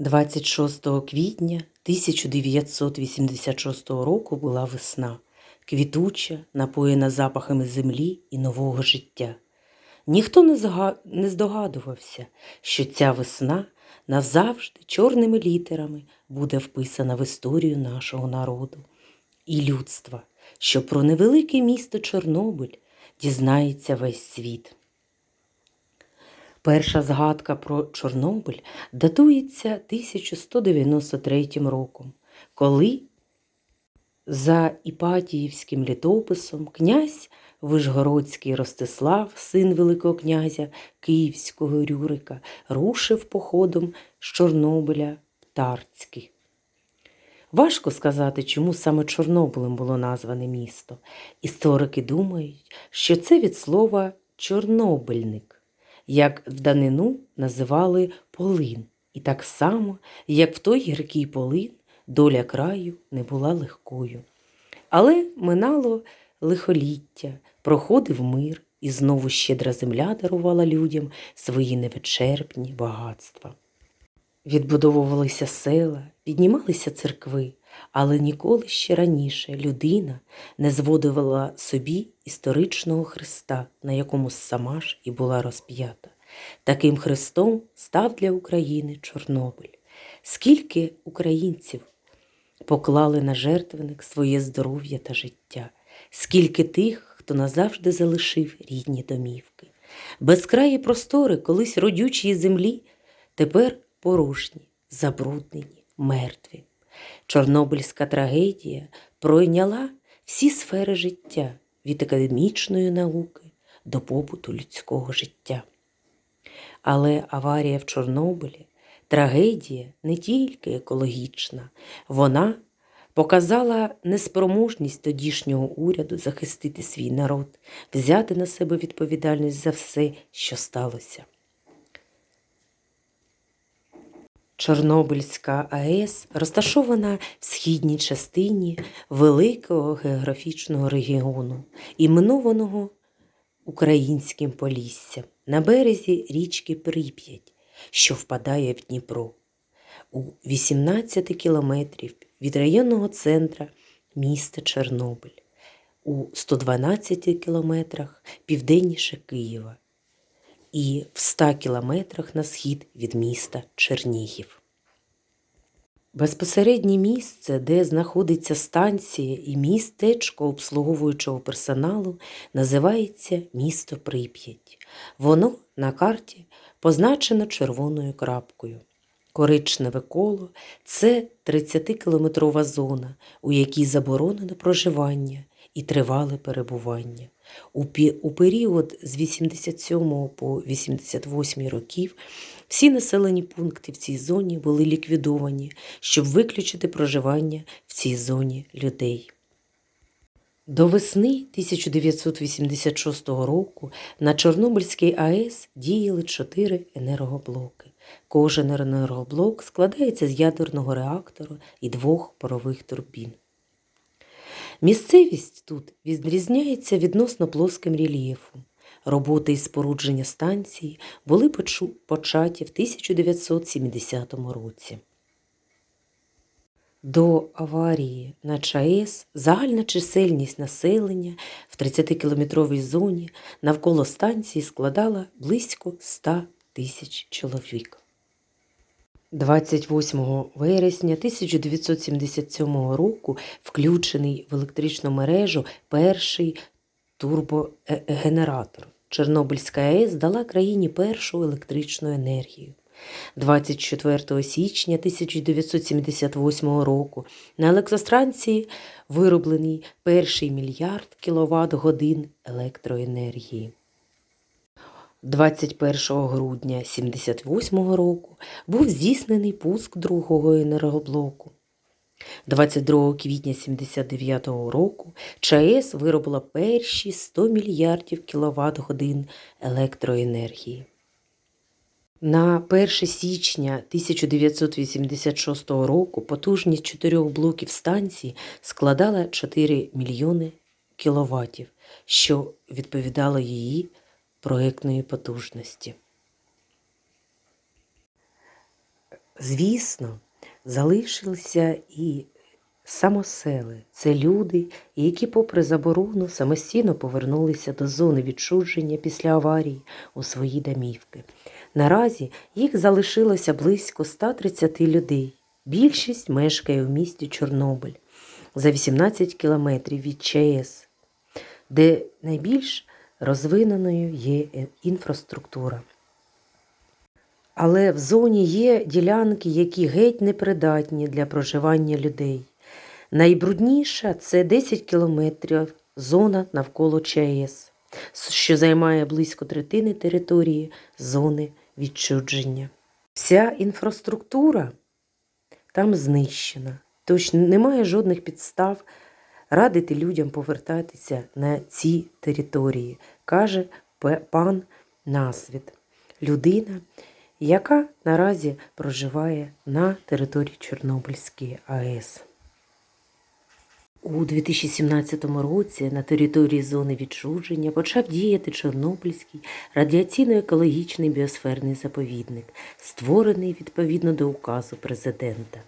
26 квітня 1986 року була весна, квітуча, напоєна запахами землі і нового життя. Ніхто не, зга... не здогадувався, що ця весна назавжди чорними літерами буде вписана в історію нашого народу і людства, що про невелике місто Чорнобиль дізнається весь світ. Перша згадка про Чорнобиль датується 1193 роком, коли за Іпатіївським літописом князь Вишгородський Ростислав, син Великого князя Київського Рюрика, рушив походом з Чорнобиля в Тарцьки. Важко сказати, чому саме Чорнобилем було назване місто. Історики думають, що це від слова чорнобильник як в данину називали полин, і так само, як в той гіркий полин, доля краю не була легкою. Але минало лихоліття, проходив мир, і знову щедра земля дарувала людям свої невичерпні багатства. Відбудовувалися села, піднімалися церкви, але ніколи ще раніше людина не зводила собі історичного Христа, на якому сама ж і була розп'ята. Таким Христом став для України Чорнобиль. Скільки українців поклали на жертвеник своє здоров'я та життя, скільки тих, хто назавжди залишив рідні домівки. Безкраї простори колись родючої землі, тепер порожні, забруднені, мертві. Чорнобильська трагедія пройняла всі сфери життя від академічної науки до побуту людського життя. Але аварія в Чорнобилі трагедія не тільки екологічна, вона показала неспроможність тодішнього уряду захистити свій народ, взяти на себе відповідальність за все, що сталося. Чорнобильська АЕС розташована в східній частині великого географічного регіону, іменованого Українським Поліссям на березі річки Прип'ять, що впадає в Дніпро, у 18 кілометрів від районного центра міста Чорнобиль, у 112 кілометрах південніше Києва і в 100 кілометрах на схід від міста Чернігів. Безпосереднє місце, де знаходиться станція і містечко обслуговуючого персоналу, називається місто Прип'ять. Воно на карті позначено червоною крапкою. Коричневе коло це 30-кілометрова зона, у якій заборонено проживання і тривале перебування. У, період з 87 по 88 років всі населені пункти в цій зоні були ліквідовані, щоб виключити проживання в цій зоні людей. До весни 1986 року на Чорнобильській АЕС діяли чотири енергоблоки. Кожен енергоблок складається з ядерного реактора і двох парових турбін. Місцевість тут відрізняється відносно плоским рельєфом. Роботи із спорудження станції були початі в 1970 році. До аварії на ЧАЕС загальна чисельність населення в 30-кілометровій зоні навколо станції складала близько 100 тисяч чоловік. 28 вересня 1977 року включений в електричну мережу перший турбогенератор. Чорнобильська АЕС дала країні першу електричну енергію. 24 січня 1978 року на електростанції вироблений перший мільярд кіловат годин електроенергії. 21 грудня 1978 року був здійснений пуск другого енергоблоку. 22 квітня 1979 року ЧАЕС виробила перші 100 мільярдів кіловат годин електроенергії. На 1 січня 1986 року потужність чотирьох блоків станції складала 4 мільйони кіловатів, що відповідало її проєктної потужності. Звісно, залишилися і самосели. Це люди, які, попри заборону, самостійно повернулися до зони відчуження після аварії у свої домівки. Наразі їх залишилося близько 130 людей. Більшість мешкає в місті Чорнобиль за 18 кілометрів від ЧАЕС, де найбільш розвиненою є інфраструктура. Але в зоні є ділянки, які геть непридатні для проживання людей. Найбрудніша це 10 кілометрів зона навколо ЧАЕС, що займає близько третини території зони відчудження. Вся інфраструктура там знищена, тож немає жодних підстав радити людям повертатися на ці території, каже пан Насвіт, людина, яка наразі проживає на території Чорнобильської АЕС. У 2017 році на території зони відчуження почав діяти Чорнобильський радіаційно-екологічний біосферний заповідник, створений відповідно до указу президента.